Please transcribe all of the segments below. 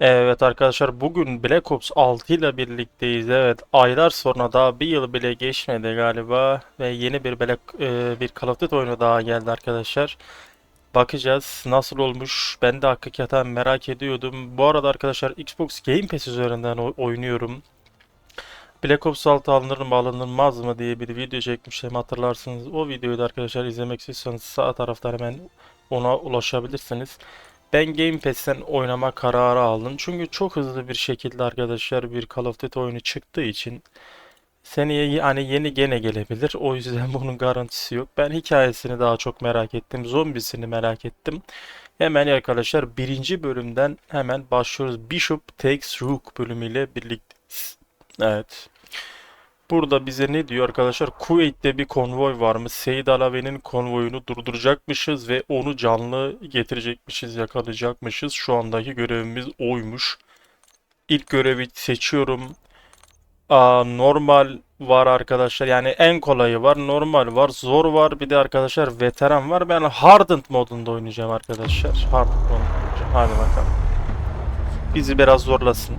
Evet arkadaşlar bugün Black Ops 6 ile birlikteyiz. Evet aylar sonra daha bir yıl bile geçmedi galiba ve yeni bir Black e, bir Call of Duty oyunu daha geldi arkadaşlar. Bakacağız nasıl olmuş. Ben de hakikaten merak ediyordum. Bu arada arkadaşlar Xbox Game Pass üzerinden oy- oynuyorum. Black Ops 6 alınır mı alınmaz mı diye bir video çekmiştim hatırlarsınız. O videoyu da arkadaşlar izlemek istiyorsanız sağ tarafta hemen ona ulaşabilirsiniz. Ben Game Pass'ten oynama kararı aldım. Çünkü çok hızlı bir şekilde arkadaşlar bir Call of Duty oyunu çıktığı için seneye hani yeni gene gelebilir. O yüzden bunun garantisi yok. Ben hikayesini daha çok merak ettim. Zombisini merak ettim. Hemen arkadaşlar birinci bölümden hemen başlıyoruz. Bishop Takes Rook bölümüyle birlikteyiz. Evet. Burada bize ne diyor arkadaşlar? Kuveyt'te bir konvoy varmış. Seyit Alavi'nin konvoyunu durduracakmışız ve onu canlı getirecekmişiz, yakalayacakmışız. Şu andaki görevimiz oymuş. İlk görevi seçiyorum. Aa, normal var arkadaşlar. Yani en kolayı var, normal var, zor var. Bir de arkadaşlar veteran var. Ben hardened modunda oynayacağım arkadaşlar. Hardened modunda oynayacağım. Hadi bakalım. Bizi biraz zorlasın.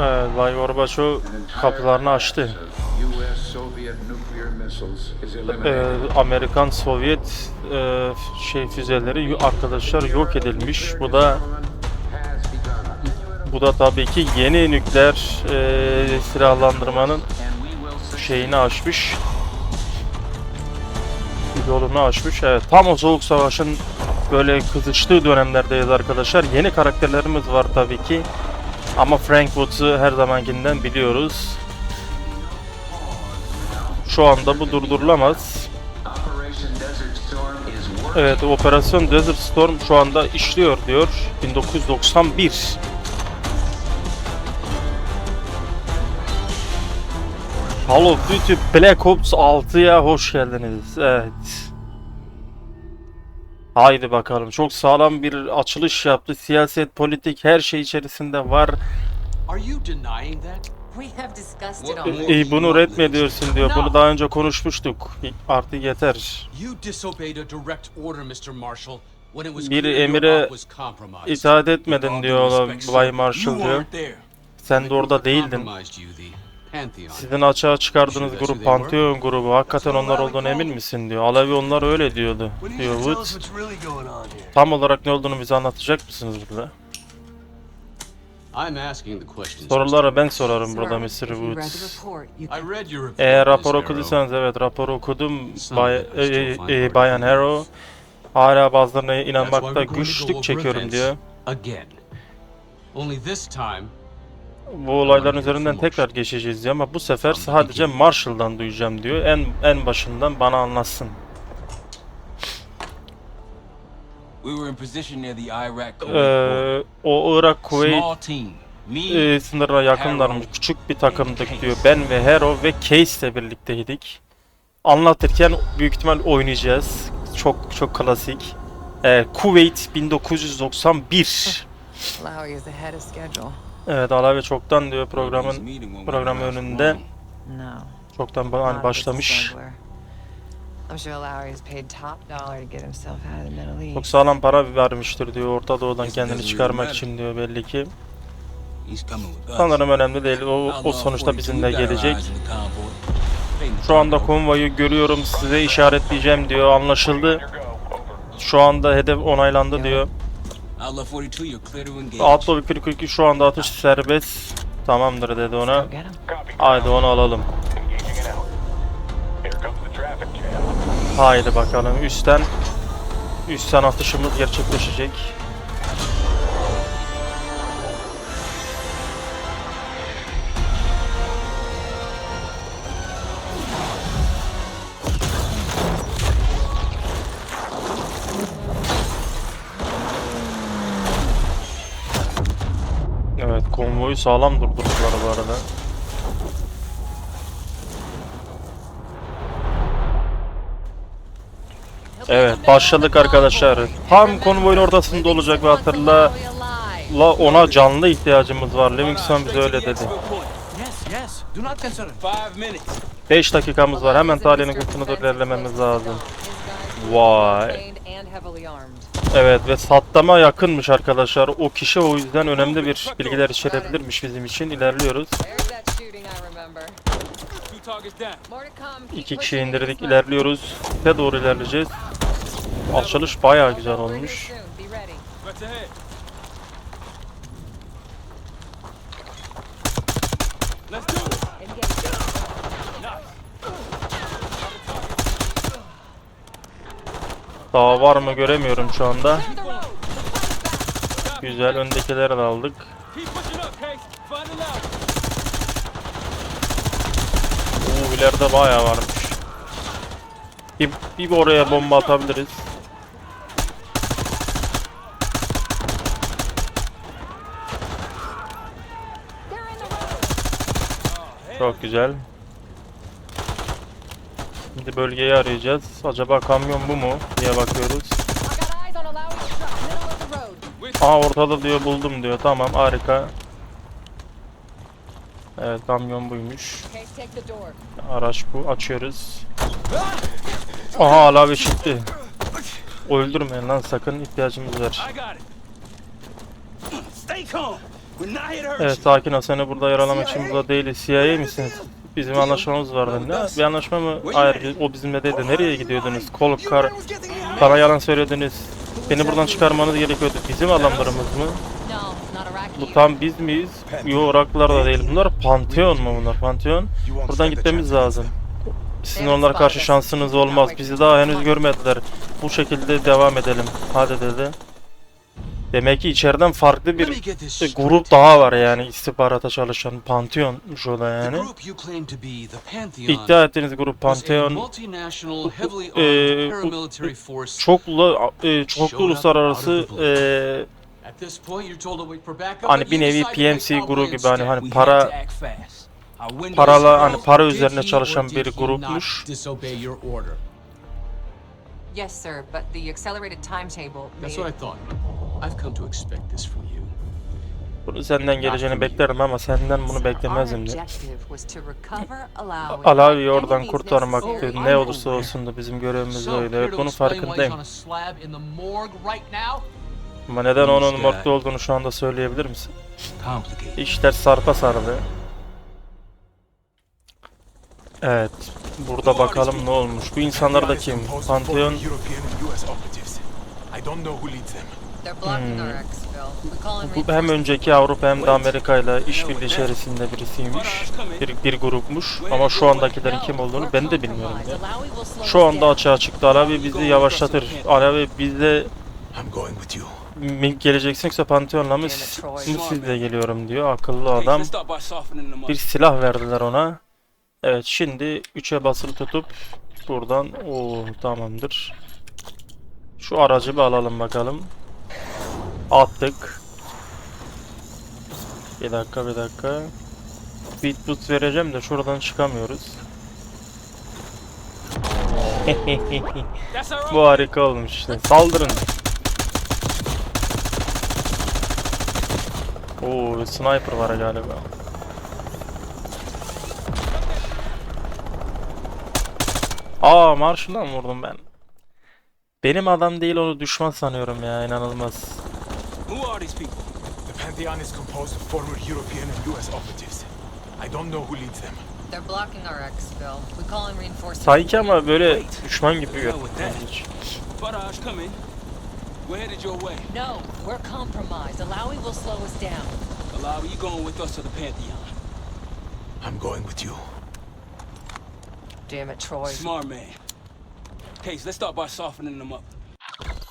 Evet, Bay Gorbaçov kapılarını açtı. Ee, eliminated. Amerikan Sovyet e, şey füzeleri arkadaşlar yok edilmiş. Bu da bu da tabii ki yeni nükleer e, silahlandırmanın şeyini açmış. Yolunu açmış. Evet, tam o soğuk savaşın böyle kızıştığı dönemlerdeyiz arkadaşlar. Yeni karakterlerimiz var tabii ki. Ama Frank Woods'u her zamankinden biliyoruz. Şu anda bu durdurulamaz. Evet, Operasyon Desert Storm şu anda işliyor diyor. 1991. Call of Duty Black Ops 6'ya hoş geldiniz. Evet. Haydi bakalım. Çok sağlam bir açılış yaptı. Siyaset, politik her şey içerisinde var. İyi bunu reddediyorsun diyor. Bunu daha önce konuşmuştuk. Artık yeter. Bir emire. İtaat etmedin diyor Bay Marshall diyor. Sen de orada değildin. Sizin açığa çıkardığınız grup Pantheon grubu hakikaten onlar olduğunu emin misin diyor. Alevi onlar öyle diyordu diyor to tell us Wood. what's really going on here. Tam olarak ne olduğunu bize anlatacak mısınız burada? Soruları ben sorarım burada Mr. Woods. Eğer rapor okuduysanız evet rapor okudum Bay, e, e, Bayan. Harrow. Hala bazılarına inanmakta güçlük çekiyorum diyor. Bu olayların üzerinden tekrar geçeceğiz diyor ama bu sefer sadece Marshall'dan duyacağım diyor. En en başından bana anlatsın. We were in position near the Iraq Kuwait border. Ee, o Irak Kuveyt e, sınırına yakınlarmış. Küçük bir takımdık diyor. Ben ve Hero ve Case ile birlikteydik. Anlatırken büyük ihtimal oynayacağız. Çok çok klasik. Ee, Kuveyt 1991. Evet Alavi çoktan diyor programın program önünde çoktan hani başlamış. Çok sağlam para vermiştir diyor Orta Doğu'dan kendini çıkarmak için diyor belli ki. Sanırım önemli değil. O, o sonuçta 42, bizimle gelecek. Şu anda konvoyu görüyorum size işaretleyeceğim diyor anlaşıldı. Şu anda hedef onaylandı diyor. Outlaw 42, you're clear to engage. Outlaw 42 şu anda atış serbest. Tamamdır dedi ona. Haydi onu alalım. Haydi bakalım üstten üstten atışımız gerçekleşecek. Konvoyu sağlam durdurdular bu arada. Evet başladık arkadaşlar. Tam konvoyun ortasında olacak ve hatırla la ona canlı ihtiyacımız var. Livingston bize öyle dedi. Yes, yes. Do not consider. Five minutes. 5 dakikamız var. Hemen Tali'nin kutunu ilerlememiz lazım. Vay. Evet ve Saddam'a yakınmış arkadaşlar. O kişi o yüzden önemli bir bilgiler içerebilirmiş bizim için. İlerliyoruz. İki kişi indirdik. ilerliyoruz. Ne doğru ilerleyeceğiz. Açılış bayağı güzel olmuş. Daha var mı göremiyorum şu anda. Güzel öndekileri de aldık. Oo ileride bayağı varmış. Bir, bir oraya bomba atabiliriz. Çok güzel. Şimdi bölgeyi arayacağız. Acaba kamyon bu mu diye bakıyoruz. Aa ortada diyor buldum diyor. Tamam harika. Evet kamyon buymuş. Araç bu. Açıyoruz. Aha alave çıktı. Öldürmeyin lan sakın ihtiyacımız var. Evet sakin ol seni burada yaralamak için burada değiliz. CIA misiniz? Bizim anlaşmamız vardı. Ne? Bir anlaşma mı? Hayır o bizimle değildi. Nereye gidiyordunuz? Kol kar. Bana yalan söylediniz. Beni buradan çıkarmanız gerekiyordu. Bizim adamlarımız mı? Bu tam biz miyiz? Yo Iraklılar da değil. Bunlar Pantheon mu bunlar? Pantheon. Buradan gitmemiz lazım. Sizin onlara karşı şansınız olmaz. Bizi daha henüz görmediler. Bu şekilde devam edelim. Hadi dedi. Demek ki içeriden farklı bir e, grup daha var yani istihbarata çalışan Pantheon'muş o da yani. İddia ettiğiniz grup Pantheon e, force. çoklu e, çoklu uluslararası e, hani bir nevi PMC grubu gibi hani hani para was hani para üzerine çalışan bir grupmuş. Yes, sir, but the accelerated timetable That's what I thought. I've come to expect this from you. Bunu senden geleceğini beklerdim ama senden bunu beklemezdim de. Alavi'yi Alavi'yi oradan kurtarmaktı. Ne olursa olsun da bizim görevimiz to bunun farkındayım. on a slab in the morgue right now? Ama neden onun morgda olduğunu şu anda söyleyebilir misin? İşler sarpa sardı. Evet. Burada bakalım ne olmuş. Bu insanlar da kim? Pantheon. I don't know who leads them. Bu hem önceki Avrupa hem de Amerika ile işbirliği içerisinde birisiymiş. Bir, bir grupmuş. Ama şu andakilerin kim olduğunu ben de bilmiyorum ya. Şu anda açığa çıktı. Alavi bizi yavaşlatır. Alavi mi geleceksin yoksa Pantheon'la mı, sizle geliyorum diyor. Akıllı adam. Bir silah verdiler ona. Evet şimdi 3'e basılı tutup buradan o tamamdır. Şu aracı bir alalım bakalım. Attık. Bir dakika bir dakika. Beat boost vereceğim de şuradan çıkamıyoruz. Bu harika olmuş işte. Saldırın. Oo sniper var galiba. Aa marşından vurdum ben. Benim adam değil onu düşman sanıyorum ya inanılmaz. Who are these people? The Pantheon is composed of former European and US operatives. I don't know who leads them. They're blocking our exfil. We call in reinforcements. Sanki ama böyle düşman gibi görünüyor. Barrage coming. We're headed your way. No, we're compromised. Alawi will slow us down. Alawi, you going with us to the Pantheon? I'm going with you. Damn it, Troy. Smart man. Case, let's start by softening them up.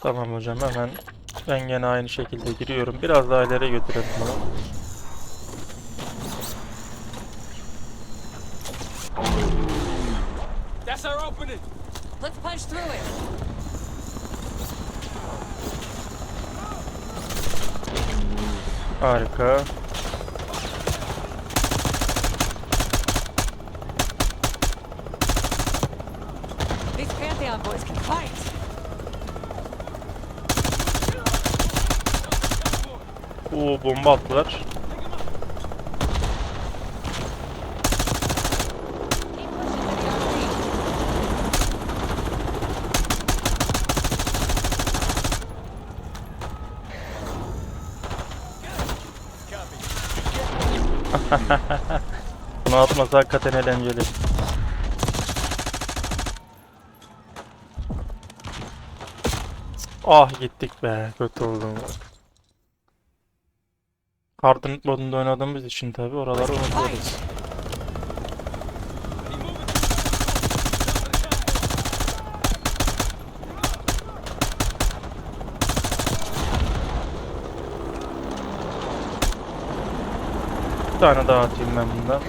Tamam hocam hemen ben gene aynı şekilde giriyorum. Biraz daha ileri götürelim bunu. That's our opening. Let's punch through it. Harika. boys can fight. Oo bomba attılar. Bunu atmasa hakikaten eğlenceli. Ah gittik be. Kötü oldum. Kartın modunda oynadığımız için tabi oraları unutuyoruz. Bir tane daha atayım ben bundan.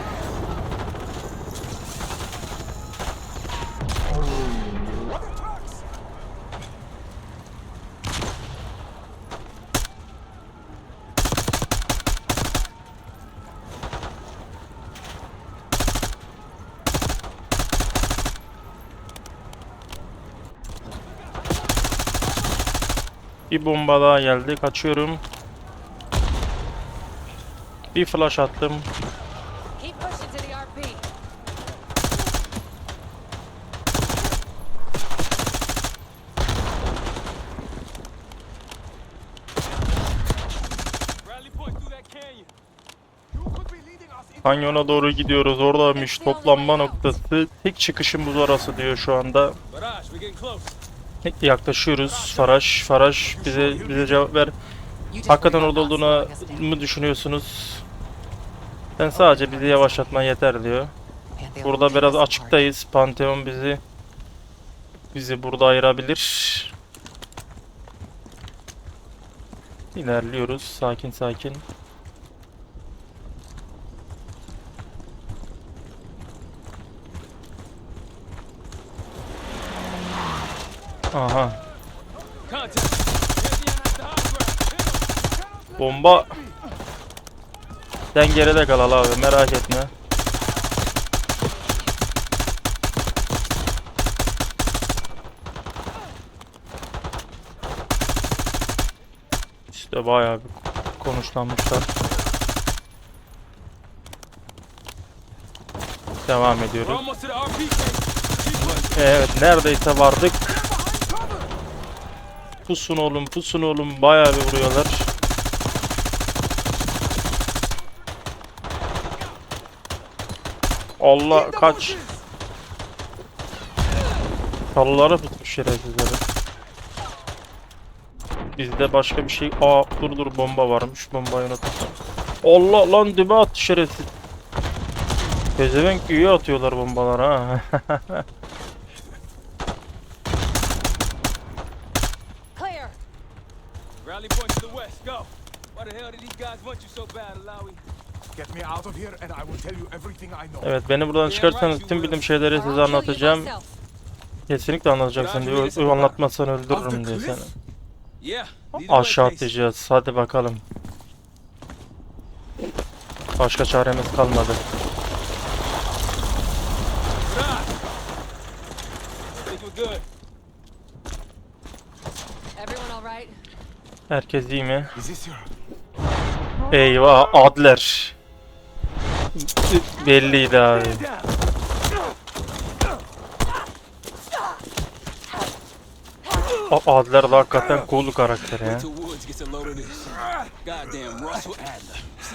Bir bomba daha geldi. Kaçıyorum. Bir flash attım. Kanyona doğru gidiyoruz. Oradaymış toplanma noktası. Tek çıkışımız orası diyor şu anda. Yaklaşıyoruz. Faraj, Faraj bize bize cevap ver. Hakikaten orada down. mı düşünüyorsunuz? Ben sadece bizi yavaşlatman yeter diyor. Burada biraz açıktayız. Pantheon bizi bizi burada ayırabilir. İlerliyoruz. Sakin sakin. Aha. Bomba. Sen geride kal al abi merak etme. İşte bayağı bir konuşlanmışlar. Devam ediyoruz. Evet neredeyse vardık. Pusun oğlum pusun oğlum bayağı bir vuruyorlar. Allah kaç. Çalılara tutmuş şerefsizleri. Bizde başka bir şey... Aa dur dur bomba varmış. Bombayı unuttum. Allah lan dibe attı şerefsiz. Pezevenk iyi atıyorlar bombalar ha. Rally point to the west, go. Why the hell did these guys want you so bad, Alawi? Get me out of here and I will tell you everything I know. evet beni buradan çıkarsanız tüm bildiğim şeyleri size anlatacağım. Kesinlikle anlatacaksın diyor. Anlatmazsan öldürürüm diyor seni. Aşağı Pace. atlayacağız. Hadi bakalım. Başka çaremiz kalmadı. Everyone all right? Herkes iyi mi? Eyvah Adler. Belliydi abi. A- Adler de hakikaten cool karakter ya.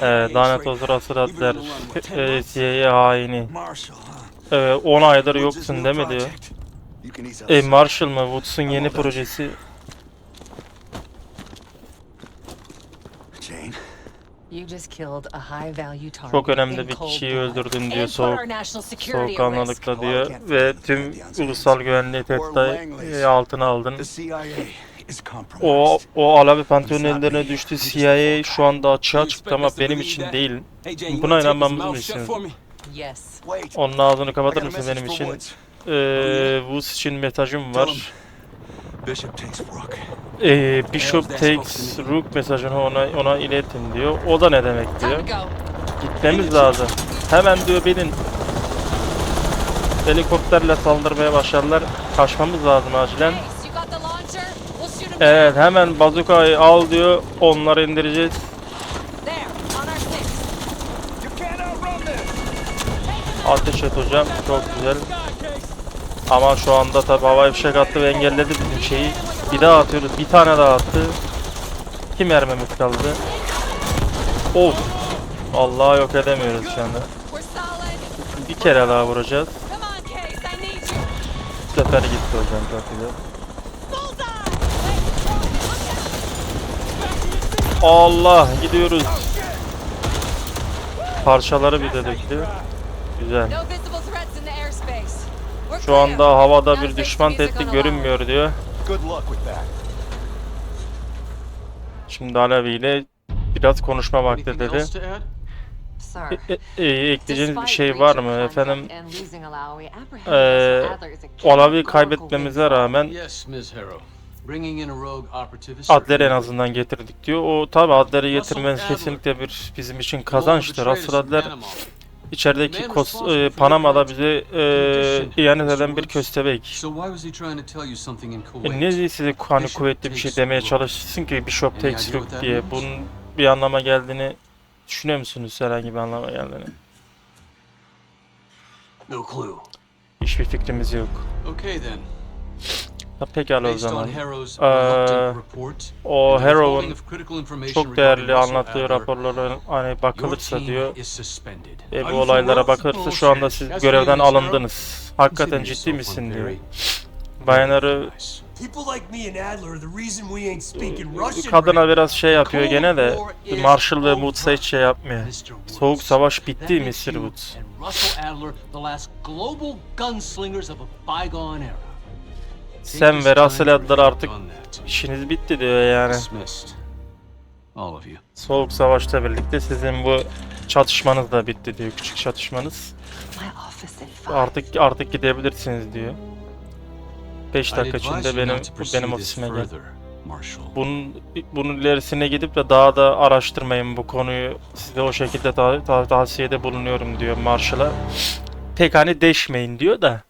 Evet lanet olsun Russell Adler. E, CIA haini. Evet 10 aydır yoksun değil mi diyor. E. Marshall mı? Woods'un yeni projesi. Çok önemli bir kişiyi blood. öldürdün diyor soğuk our national security at risk. soğukkanlılıkla diyor ve tüm ulusal güvenliği tehdit altına aldın. the CIA is compromised. O o Alavi Pantheon ellerine düştü. CIA şu anda açığa çıktı ama benim için değil. Buna inanmamız mı istiyorsun? Onun ağzını kapatır mısın benim için? Ee, Woods için mesajım var. him Bishop takes Rook. Ee, Bishop takes Rook mesajını ona ona iletin diyor. O da ne demek diyor. Gitmemiz lazım. Hemen diyor benim helikopterle saldırmaya başlarlar. Kaçmamız lazım acilen. Evet hemen bazukayı al diyor. Onları indireceğiz. Ateş et hocam. Çok güzel. Ama şu anda tabi havai fişek attı ve engelledi bizim şeyi. Bir daha atıyoruz. Bir tane daha attı. İki mermimiz kaldı. Of. Allah yok edemiyoruz şu anda. Bir kere daha vuracağız. Bu sefer gitti hocam out. Allah gidiyoruz. Parçaları bir de döktü. Güzel. Şu anda havada bir düşman tehdit görünmüyor diyor. Şimdi Alevi ile biraz konuşma vakti dedi. Sir. E, e, ekleyeceğiniz bir şey var mı efendim? key Olavi kaybetmemize rağmen Adler'i en azından getirdik diyor. O tabi Adler'i getirmeniz kesinlikle bir bizim için kazançtır. from Adler. İçerideki kos, e, Panama'da bize e, ihanet eden bir köstebek. E, diye size hani kuvvetli bir şey demeye çalışsın ki Bishop takes rook diye. Bunun bir anlama geldiğini düşünüyor musunuz herhangi bir anlama geldiğini? No clue. Hiçbir fikrimiz yok. Okay then. Pekala o zaman. Report, O Harrow'un çok değerli anlattığı raporlara hani bakılırsa diyor ve bu olaylara bakılırsa şu anda siz görevden alındınız. Hakikaten ciddi misin diyor. Bayanları Russian. kadına biraz şey yapıyor gene de Marshall ve over. Woods'a hiç şey yapmıyor. Mr. Woods. Soğuk savaş bitti Mr. Woods. Sen ve Russell reflect artık işiniz bitti diyor yani. Dismissed. All of you. Soğuk savaşla birlikte sizin bu çatışmanız da bitti diyor. Küçük çatışmanız. Artık artık gidebilirsiniz diyor. 5 I'd dakika içinde benim benim ofisime gel. Bunun bunun ilerisine gidip de daha da araştırmayın bu konuyu. Size o şekilde ta- ta- tavsiyede bulunuyorum diyor Marshall'a. Pek hani deşmeyin diyor da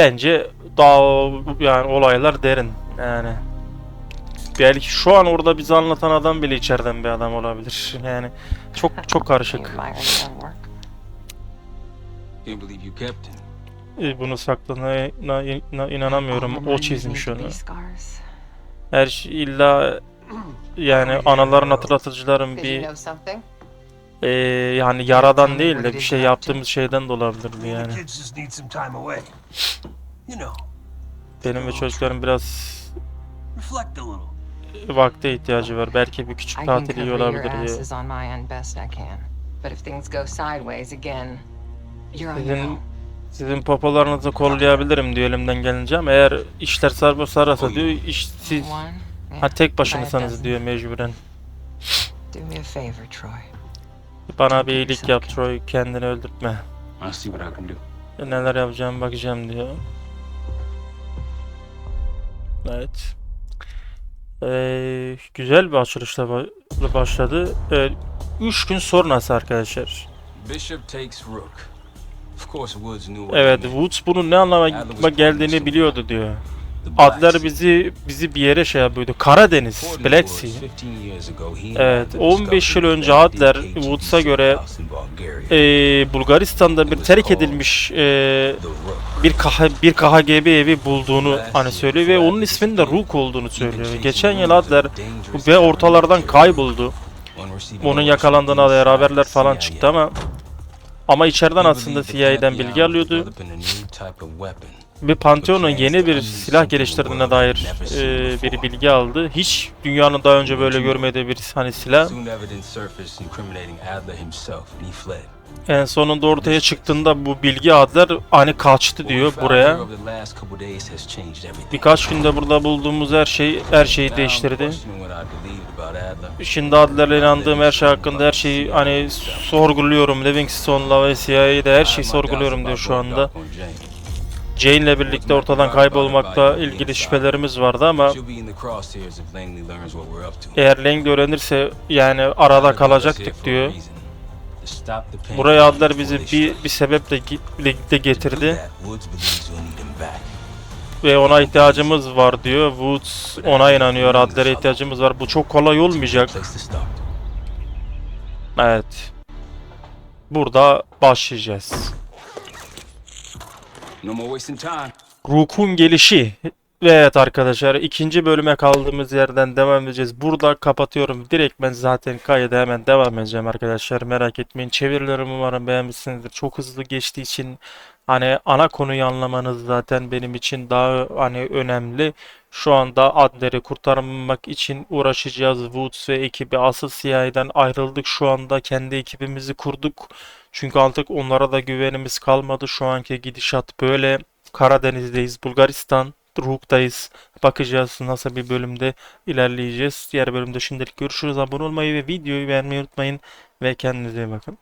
bence daha yani olaylar derin yani. Belki şu an orada bizi anlatan adam bile içeriden bir adam olabilir. Yani çok çok karışık. E, Bunu sakladığına in- inanamıyorum. O çizmiş onu. Her şey illa yani anıların hatırlatıcıların bir know something? e, yani yaradan değil de bir şey yaptığımız şeyden de olabilirdi yani. Benim ve çocukların biraz vakte ihtiyacı var. Belki bir küçük tatil iyi olabilir diye. Sizin sizin popolarınızı kollayabilirim diyor elimden gelince ama eğer işler sarpa sararsa diyor iş siz ha tek dozen. diyor mecburen. Do me a favor, Troy. Bana bir iyilik yap Troy kendini öldürtme. What I can do. Neler yapacağım bakacağım diyor. Evet. Ee, güzel bir açılışla ba- başladı. Ee, üç gün sonrası arkadaşlar. Evet. Woods bunun ne anlama geldiğini biliyordu diyor. Adlar bizi bizi bir yere şey yapıyordu. Karadeniz, Black Sea. Evet, 15 yıl önce Adler Woods'a göre Ee, Bulgaristan'da bir terk edilmiş ee, bir KH, bir KGB evi bulduğunu hani söylüyor ve onun isminin de Rook olduğunu söylüyor. Geçen yıl Adler ve ortalardan kayboldu. Onun yakalandığına dair haberler falan çıktı ama ama içeriden aslında CIA'den bilgi alıyordu. Ve Pantheon'un yeni bir silah geliştirdiğine dair e, bir bilgi aldı. Hiç dünyanın daha önce böyle görmediği bir hani silah. En sonunda ortaya çıktığında bu bilgi Adler hani kaçtı diyor buraya. Birkaç günde burada bulduğumuz her şey her şeyi değiştirdi. Şimdi Adler'le inandığım her şey hakkında her şeyi hani sorguluyorum. Livingston'la ve CIA'de her şeyi sorguluyorum diyor şu anda. Jane'le birlikte ortadan kaybolmakla ilgili şüphelerimiz vardı ama eğer Langley öğrenirse yani arada kalacaktık diyor. Buraya Adler bizi bir, bir sebeple birlikte getirdi ve ona ihtiyacımız var diyor. Woods ona inanıyor. Adler'e ihtiyacımız var. Bu çok kolay olmayacak. Evet. Burada başlayacağız. Rook'un gelişi. Ve evet arkadaşlar ikinci bölüme kaldığımız yerden devam edeceğiz. Burada kapatıyorum. Direkt ben zaten kayda hemen devam edeceğim arkadaşlar. Merak etmeyin. Çevirilerimi umarım beğenmişsinizdir. Çok hızlı geçtiği için hani ana konuyu anlamanız zaten benim için daha hani önemli. Şu anda Adler'i kurtarmak için uğraşacağız. Woods ve ekibi asıl CIA'den ayrıldık. Şu anda kendi ekibimizi kurduk. Çünkü artık onlara da güvenimiz kalmadı. Şu anki gidişat böyle. Karadeniz'deyiz. Bulgaristan. Rook'tayız. Bakacağız nasıl bir bölümde ilerleyeceğiz. Diğer bölümde şimdilik görüşürüz. Abone olmayı ve videoyu beğenmeyi unutmayın. Ve kendinize iyi bakın.